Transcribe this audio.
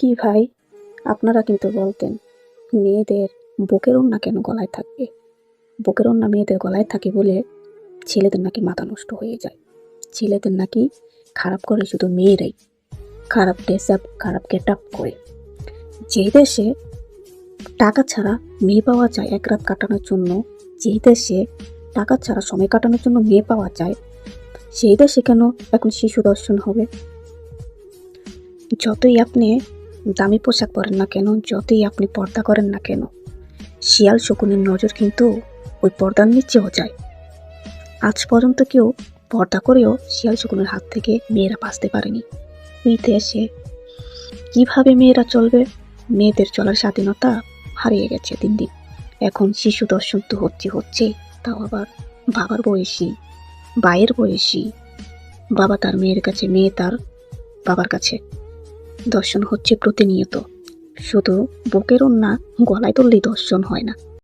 কি ভাই? আপনারা কিন্তু বলতেন, মেয়েদের বুকের ওড়না কেন গলায় থাকবে? বুকের ওড়না মেয়েদের গলায় থাকে বলে ছেলেদের নাকি মাথা নষ্ট হয়ে যায়। ছেলেদের নাকি খারাপ করে শুধু মেয়েরাই। খারাপ ড্রেস আপ খারাপ গেট আপ করে। যেই দেশে টাকা ছাড়া মেয়ে পাওয়া যায় এক রাত কাটানোর জন্য যেই দেশে টাকা ছাড়া সময় কাটানোর জন্য মেয়ে পাওয়া যায়, সেই দেশে কেন এখন শিশু দর্শন হবে? যতই আপনি দামি পোশাক পরেন না কেন? যতই আপনি পর্দা করেন না কেন? শিয়াল শকুনের নজর কিন্তু ওই পর্দার নিচেও যায়। আজ পর্যন্ত কেউ পর্দা করেও শিয়াল শকুনের হাত থেকে মেয়েরা বাঁচতে পারেনি। ওই দেশে কীভাবে মেয়েরা চলবে? মেয়েদের চলার স্বাধীনতা হারিয়ে গেছে দিন দিন। এখন শিশু দর্শন তো হচ্ছে হচ্ছে, তাও আবার বাবার বয়সী, ভাইয়ের বয়সী। বাবা তার মেয়ের কাছে, মেয়ে তার বাবার কাছে। দর্শন হচ্ছে প্রতিনিয়ত। শুধু বুকের না গলায় তুললেই দর্শন হয় না।